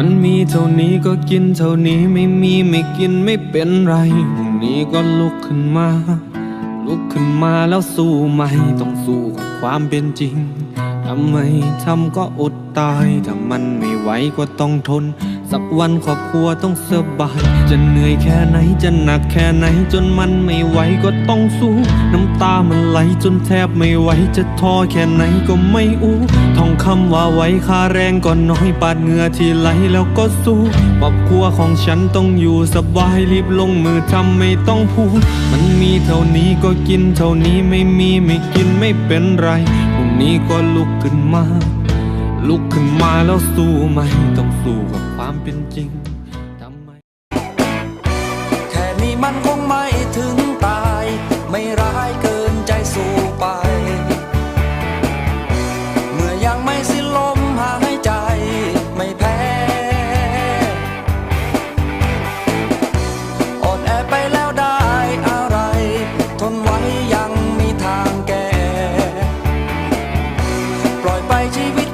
มันมีเท่านี้ก็กินเท่านี้ไม่มีไม่กินไม่เป็นไรพรุ่งนี้ก็ลุกขึ้นมา ลุกขึ้นมาแล้วสู้ไหมต้องสู้กับความเป็นจริงทำไมทำก็อดตายถ้ามันไม่ไหวก็ต้องทน สักวันครอบครัวต้องสบาย จะเหนื่อยแค่ไหนจะหนักแค่ไหนจนมันไม่ไหวก็ต้องสู้ น้ำตามันไหลจนแทบไม่ไหวจะท้อแค่ไหนก็ไม่อู้ท่องคำว่าไหวค่าแรงก็น้อยปาดเหงื่อที่ไหลแล้วก็สู้ครอบครัวของฉันต้องอยู่สบายรีบลงมือทำไม่ต้องพูด มันมีเท่านี้ก็กินเท่านี้ไม่มีไม่กินไม่เป็นไรพรุ่งนี้ก็ลุกขึ้นมา ลุกขึ้นมาแล้วสู้ไหมต้องสู้กับ ความเป็นจริงทำไมแค่นี้มันคงไม่ถึงตาย ไม่ร้ายเกินใจสู้ไป เมื่อยังไม่สิ้นลมหายใจไม่แพ้ อ่อนแอไปแล้วได้อะไร ทนไว้ยังมีทางแก้ ปล่อยไปชีวิต